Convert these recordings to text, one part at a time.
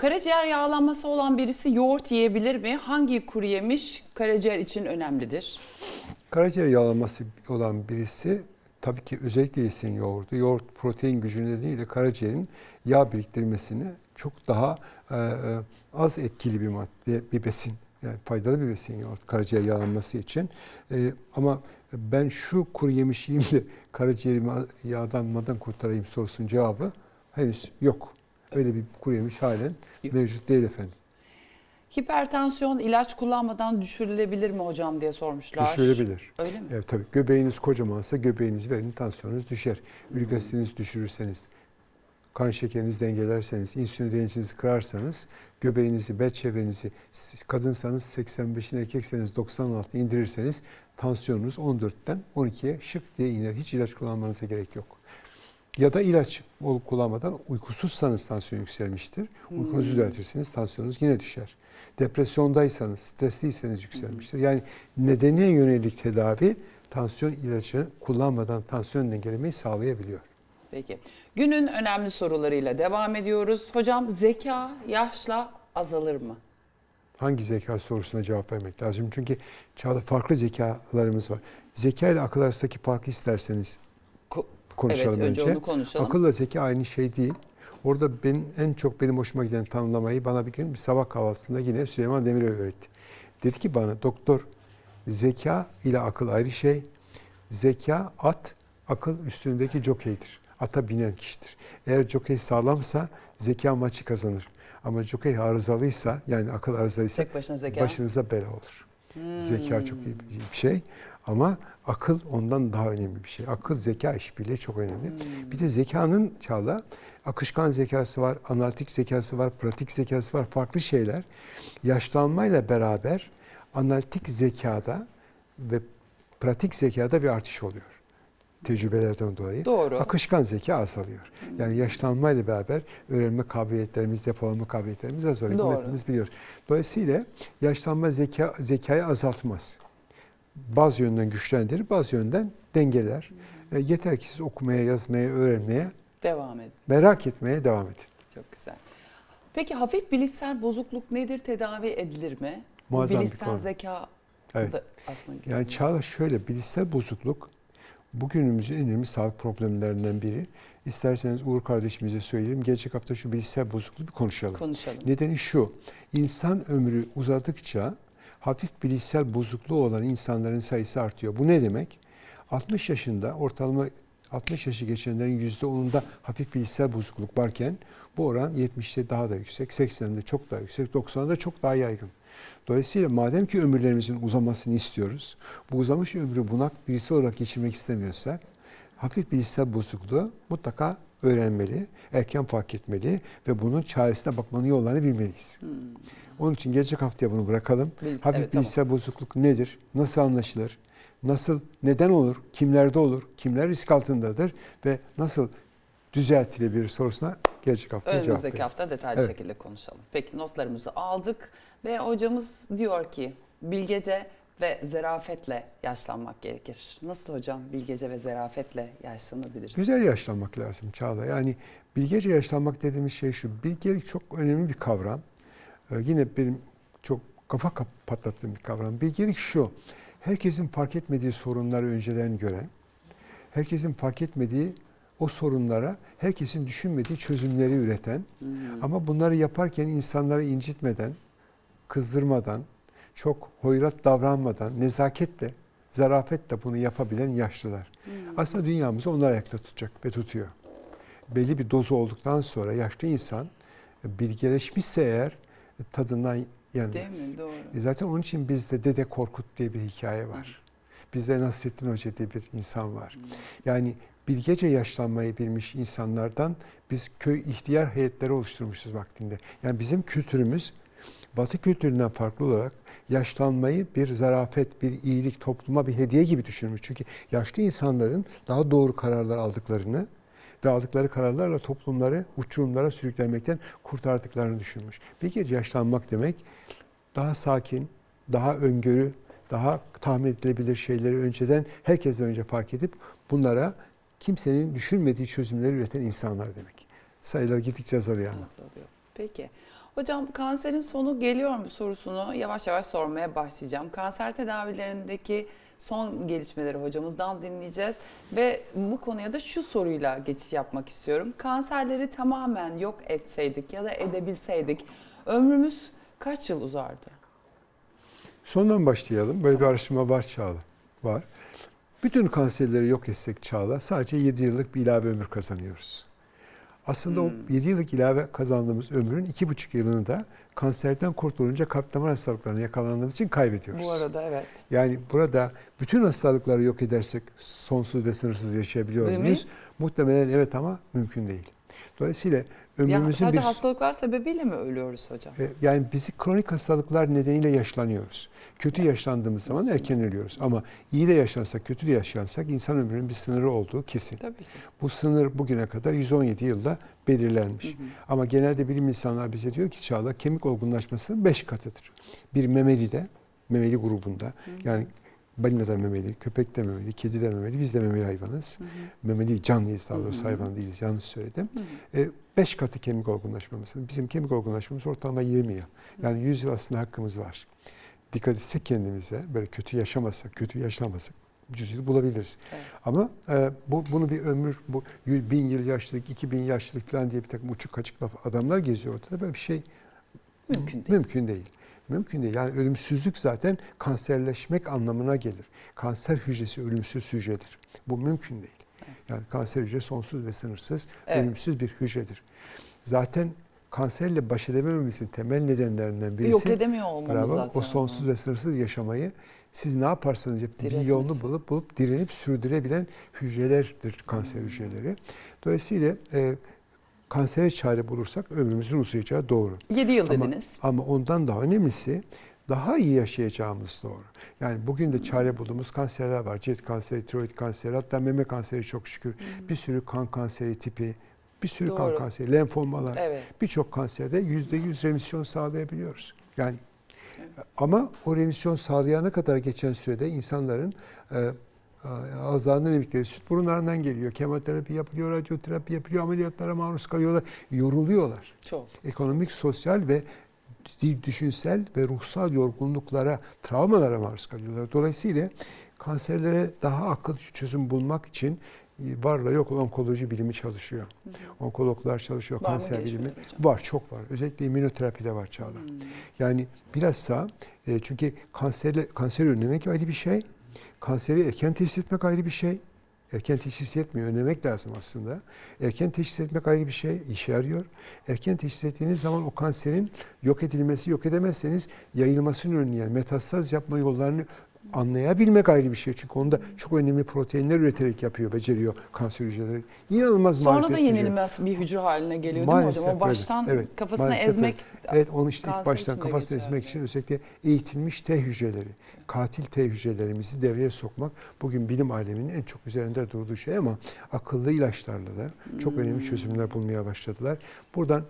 Karaciğer yağlanması olan birisi yoğurt yiyebilir mi? Hangi kuru yemiş karaciğer için önemlidir? Karaciğer yağlanması olan birisi tabii ki özellikle yesin yoğurdu. Yoğurt protein gücü nedeniyle karaciğerin yağ biriktirmesini çok daha e, e, az etkili bir madde, bir besin. Yani faydalı bir besin yoğurt karaciğer yağlanması için. E, ama ben şu kuru yemiş yiyeyim de karaciğerimi yağdanmadan kurtarayım sorusunun cevabı henüz yok. Öyle bir kuru yemiş halen mevcut değil efendim. Hipertansiyon ilaç kullanmadan düşürülebilir mi hocam diye sormuşlar. Düşürebilir. Öyle mi? Evet tabii göbeğiniz kocamansa göbeğinizi verin tansiyonunuz düşer. Ürik düşürürseniz, kan şekerinizi dengelerseniz, insülin direncinizi kırarsanız, göbeğinizi, bel çevrenizi, siz kadınsanız 85'in erkekseniz 90'ın altına indirirseniz tansiyonunuz 14'ten 12'ye şık diye iner. Hiç ilaç kullanmanıza gerek yok. Ya da ilaç olup kullanmadan uykusuzsanız tansiyon yükselmiştir. Uykunuzu düzeltirsiniz tansiyonunuz yine düşer. Depresyondaysanız, stresliyseniz yükselmiştir. Yani nedene yönelik tedavi tansiyon ilacı kullanmadan tansiyon dengelemeyi sağlayabiliyor. Peki. Günün önemli sorularıyla devam ediyoruz. Hocam zeka yaşla azalır mı? Hangi zeka sorusuna cevap vermek lazım? Çünkü çağda farklı zekalarımız var. Zeka ile akıl arasındaki farkı isterseniz konuşalım evet, önce, önce. onu konuşalım. Akılla zeka aynı şey değil. Orada ben en çok benim hoşuma giden tanımlamayı bana bir gün bir sabah kahvaltısında yine Süleyman Demirel öğretti. Dedi ki bana doktor zeka ile akıl ayrı şey. Zeka at, akıl üstündeki jokeydir. Ata binen kişidir. Eğer jokey sağlamsa zeka maçı kazanır. Ama jokey arızalıysa yani akıl arızalıysa başına zeka. başınıza bela olur. Zeka çok iyi bir şey ama akıl ondan daha önemli bir şey. Akıl zeka işbirliği çok önemli. Hmm. Bir de zekanın çağla akışkan zekası var, analitik zekası var, pratik zekası var, farklı şeyler. Yaşlanmayla beraber analitik zekada ve pratik zekada bir artış oluyor. Tecrübelerden dolayı. Doğru. Akışkan zeka azalıyor. Yani yaşlanmayla beraber öğrenme kabiliyetlerimiz, depolama kabiliyetlerimiz azalıyor. Bunu Doğru. hepimiz biliyoruz. Dolayısıyla yaşlanma zeka, zekayı azaltmaz. Bazı yönden güçlendirir, bazı yönden dengeler. E, yeter ki siz okumaya, yazmaya, öğrenmeye, Devam edin. merak etmeye devam edin. Çok güzel. Peki hafif bilişsel bozukluk nedir? Tedavi edilir mi? Muazzam bir bilişsel konu. zeka Evet. da aslında Yani. Çağla şöyle, bilişsel bozukluk bugünümüzün en önemli sağlık problemlerinden biri. İsterseniz Uğur kardeşimize söyleyelim. Gelecek hafta şu bilişsel bozukluğu bir konuşalım. konuşalım. Nedeni şu, insan ömrü uzadıkça hafif bilişsel bozukluğu olan insanların sayısı artıyor. Bu ne demek? 60 yaşında ortalama 60 yaşı geçenlerin %10'unda hafif bilişsel bozukluk varken bu oran 70'te daha da yüksek, 80'de çok daha yüksek, 90'da çok daha yaygın. Dolayısıyla madem ki ömürlerimizin uzamasını istiyoruz, bu uzamış ömrü bunak birisi olarak geçirmek istemiyorsak hafif bilişsel bozukluğu mutlaka öğrenmeli, erken fark etmeli ve bunun çaresine bakmanın yollarını bilmeliyiz. Hmm. Onun için gelecek haftaya bunu bırakalım. Bil- Hafif evet, tamam. bilişsel bozukluk nedir? Nasıl anlaşılır? Nasıl, neden olur? Kimlerde olur? Kimler risk altındadır? Ve nasıl düzeltilebilir sorusuna gelecek hafta cevap Önümüzdeki verelim. hafta detaylı Evet. şekilde konuşalım. Peki notlarımızı aldık ve hocamız diyor ki bilgece ve zerafetle yaşlanmak gerekir. Nasıl hocam bilgece ve zerafetle yaşlanabiliriz? Güzel yaşlanmak lazım Çağla. Yani bilgece yaşlanmak dediğimiz şey şu. Bilgelik çok önemli bir kavram. Ee, yine benim çok kafa patlattığım bir kavram. Bilgelik şu. Herkesin fark etmediği sorunları önceden gören, herkesin fark etmediği o sorunlara herkesin düşünmediği çözümleri üreten Hmm. ama bunları yaparken insanları incitmeden, kızdırmadan, çok hoyrat davranmadan, nezaketle, zarafetle bunu yapabilen yaşlılar. Hmm. Aslında dünyamızı onlar ayakta tutacak ve tutuyor. Belli bir dozu olduktan sonra yaşlı insan e, bilgeleşmişse eğer e, tadından yenmez. Değil mi? Doğru. E Zaten onun için bizde Dede Korkut diye bir hikaye var. Bizde Nasrettin Hoca diye bir insan var. Hmm. Yani bilgece yaşlanmayı bilmiş insanlardan biz köy ihtiyar heyetleri oluşturmuşuz vaktinde. Yani bizim kültürümüz Batı kültüründen farklı olarak yaşlanmayı bir zarafet, bir iyilik, topluma bir hediye gibi düşünmüş. Çünkü yaşlı insanların daha doğru kararlar aldıklarını ve aldıkları kararlarla toplumları uçurumlara sürüklenmekten kurtardıklarını düşünmüş. Bir yaşlanmak demek daha sakin, daha öngörü, daha tahmin edilebilir şeyleri önceden herkesten önce fark edip bunlara kimsenin düşünmediği çözümleri üreten insanlar demek. Sayılar gittikçe azalıyor? Peki. Hocam kanserin sonu geliyor mu sorusunu yavaş yavaş sormaya başlayacağım. Kanser tedavilerindeki son gelişmeleri hocamızdan dinleyeceğiz ve bu konuya da şu soruyla geçiş yapmak istiyorum. Kanserleri tamamen yok etseydik ya da edebilseydik ömrümüz kaç yıl uzardı? Sondan başlayalım. Böyle bir araştırma var Çağla. Var. Bütün kanserleri yok etsek Çağla sadece 7 yıllık bir ilave ömür kazanıyoruz. Aslında o Hmm. 7 yıllık ilave kazandığımız ömrün 2,5 yılını da kanserden kurtulunca kalp damar hastalıklarına yakalandığımız için kaybediyoruz. Bu arada evet. Yani burada bütün hastalıkları yok edersek sonsuz ve sınırsız yaşayabiliyor muyuz? Muhtemelen evet ama mümkün değil. Dolayısıyla Ya ömrümüzün sadece bir hastalıklar sebebiyle mi ölüyoruz hocam? e, yani bizi kronik hastalıklar nedeniyle yaşlanıyoruz. Kötü yaşlandığımız zaman erken ölüyoruz. Ama iyi de yaşlansak, kötü de yaşlansak insan ömrünün bir sınırı olduğu kesin. Tabii ki. Bu sınır bugüne kadar 117 yılda belirlenmiş. Hı hı. Ama genelde bilim insanlar bize diyor ki Çağla kemik olgunlaşması 5 katıdır. Bir memelide, memeli grubunda yani balina da memeli, köpek de memeli, kedi de memeli, biz de memeli hayvanız. Hı hı. Memeli canlıyız daha Hı doğrusu hı. hayvan değiliz yanlış söyledim. Hı hı. E, 5 katı kemik olgunlaşmamız. Bizim kemik olgunlaşmamız ortalama 20 yıl. Yani 100 yıl aslında hakkımız var. Dikkat etsek kendimize, böyle kötü yaşamasak, kötü yaşlamasak 100 yıl bulabiliriz. Evet. Ama e, bu bunu bir ömür, bu 100 bin yıl yaşlılık, 2000 yaşlılık falan diye bir takım uçuk kaçık laf adamlar geziyor ortada. Böyle bir şey Mümkün değil. Mümkün değil. Mümkün değil. Yani ölümsüzlük zaten kanserleşmek anlamına gelir. Kanser hücresi ölümsüz hücredir. Bu mümkün değil. Yani kanser hücre sonsuz ve sınırsız, Evet. ölümsüz bir hücredir. Zaten kanserle baş edemememizin temel nedenlerinden birisi Yok edemiyor olmamız bravo, zaten. o sonsuz ve sınırsız yaşamayı siz ne yaparsanız yapın bir yolunu bulup bulup direnip sürdürebilen hücrelerdir kanser Hmm. hücreleri. Dolayısıyla e, kansere çare bulursak ömrümüzün uzayacağı doğru. 7 yıl Ama- dediniz. Ama ondan daha önemlisi daha iyi yaşayacağımız doğru. Yani bugün de çare bulduğumuz kanserler var. Cilt kanseri, tiroid kanseri, hatta meme kanseri çok şükür. Bir sürü kan kanseri tipi, bir sürü kan Doğru. kanseri, lenfomalar. Evet. Birçok kanserde yüzde yüz remisyon sağlayabiliyoruz. Yani Evet. ama o remisyon sağlayana kadar geçen sürede insanların e, ağızlarından emikleri süt burunlarından geliyor. Kemoterapi yapılıyor, radyoterapi yapılıyor, ameliyatlara maruz kalıyorlar, yoruluyorlar Çok. ekonomik, sosyal ve düşünsel ve ruhsal yorgunluklara, travmalara maruz kalıyorlar. Dolayısıyla kanserlere daha akıllı çözüm bulmak için e, varla yok onkoloji bilimi çalışıyor. Onkologlar çalışıyor, Var kanser bilimi. hocam? Var, çok var. Özellikle immünoterapide var Çağla. Hmm. Yani bilhassa e, çünkü kanserle kanseri önlemek ayrı bir şey. Kanseri erken teşhis etmek ayrı bir şey. Erken teşhis etmiyor, önlemek lazım aslında. Erken teşhis etmek ayrı bir şey, işe yarıyor. Erken teşhis ettiğiniz zaman o kanserin yok edilmesi, yok edemezseniz yayılmasını önleyen, metastaz yapma yollarını anlayabilmek ayrı bir şey. Çünkü onda çok önemli proteinler üreterek yapıyor, beceriyor kanser hücreleri. İnanılmaz Sonra da yenilmez bir hücre haline geliyor değil Maalesef mi hocam? O öyle. baştan Evet, maalesef ezmek Evet onu işte ilk baştan geçerli. ezmek için özellikle eğitilmiş T hücreleri, katil T hücrelerimizi devreye sokmak bugün bilim aleminin en çok üzerinde durduğu şey ama akıllı ilaçlarla da çok Hmm. önemli çözümler bulmaya başladılar. Buradan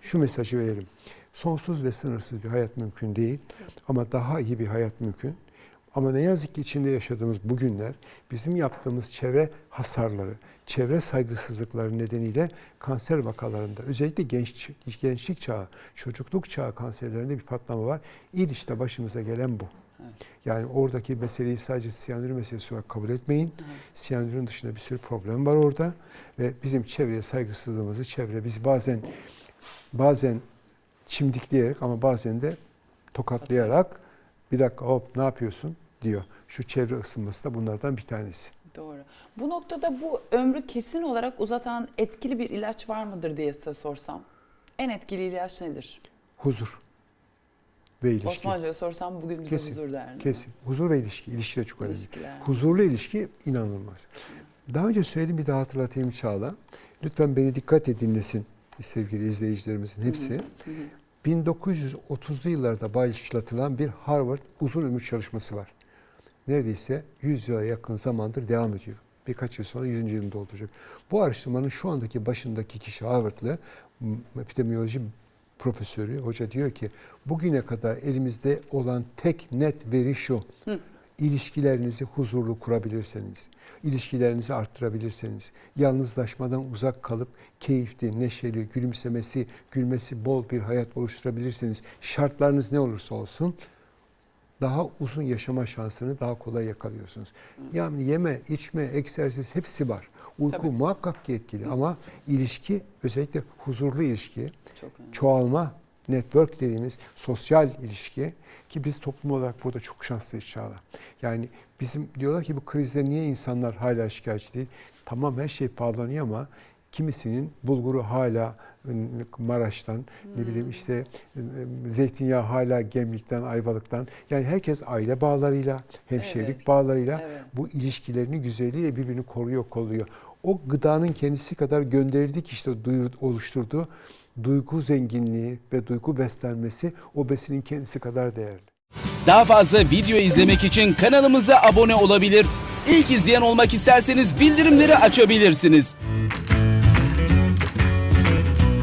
şu mesajı verelim. Sonsuz ve sınırsız bir hayat mümkün değil ama daha iyi bir hayat mümkün. Ama ne yazık ki içinde yaşadığımız bugünler bizim yaptığımız çevre hasarları, çevre saygısızlıkları nedeniyle kanser vakalarında özellikle genç, gençlik çağı, çocukluk çağı kanserlerinde bir patlama var. İl işte başımıza gelen bu. Evet. Yani oradaki meseleyi sadece siyanür meselesi olarak kabul etmeyin. Evet. Siyanürün dışında bir sürü problem var orada ve bizim çevreye saygısızlığımızı çevre biz bazen bazen çimdikleyerek ama bazen de tokatlayarak bir dakika hop ne yapıyorsun diyor. Şu çevre ısınması da bunlardan bir tanesi. Doğru. Bu noktada bu ömrü kesin olarak uzatan etkili bir ilaç var mıdır diye size sorsam. En etkili ilaç nedir? Huzur ve ilişki. Osman Hoca'ya sorsam bugün bize Kesin, huzur der. Kesin. Huzur ve ilişki. İlişki de çok önemli. İlişkiler. Huzurlu ilişki inanılmaz. Daha önce söylediğim bir daha hatırlatayım Çağla. Lütfen beni dikkatle dinlesin sevgili izleyicilerimizin hepsi. Hı hı. 1930'lu yıllarda başlatılan bir Harvard uzun ömür çalışması var. Neredeyse 100 yıla yakın zamandır devam ediyor. Birkaç yıl sonra 100. yılını dolduracak. Bu araştırmanın şu andaki başındaki kişi Harvardlı epidemiyoloji profesörü, hoca diyor ki bugüne kadar elimizde olan tek net veri şu. Hı. İlişkilerinizi huzurlu kurabilirseniz, ilişkilerinizi arttırabilirseniz, yalnızlaşmadan uzak kalıp keyifli, neşeli, gülümsemesi, gülmesi bol bir hayat oluşturabilirsiniz. Şartlarınız ne olursa olsun daha uzun yaşama şansını daha kolay yakalıyorsunuz. Yani yeme, içme, egzersiz hepsi var. Uyku Tabii. muhakkak ki etkili ama ilişki özellikle huzurlu ilişki, Çok önemli. çoğalma, network dediğimiz sosyal ilişki ki biz toplum olarak burada çok şanslıyız Çağla. Yani bizim diyorlar ki bu krizde niye insanlar hala şikayetçi değil? Tamam her şey pahalanıyor ama kimisinin bulguru hala ıı, Maraş'tan, ne bileyim işte ıı, zeytinyağı hala Gemlik'ten, Ayvalık'tan. Yani herkes aile bağlarıyla, hemşirelik Evet. bağlarıyla Evet. bu ilişkilerini güzelliğiyle birbirini koruyor, kolluyor. O gıdanın kendisi kadar gönderildik işte duyu- oluşturduğu duygu zenginliği ve duygu beslenmesi o besinin kendisi kadar değerli. Daha fazla video izlemek için kanalımıza abone olabilir. İlk izleyen olmak isterseniz bildirimleri açabilirsiniz.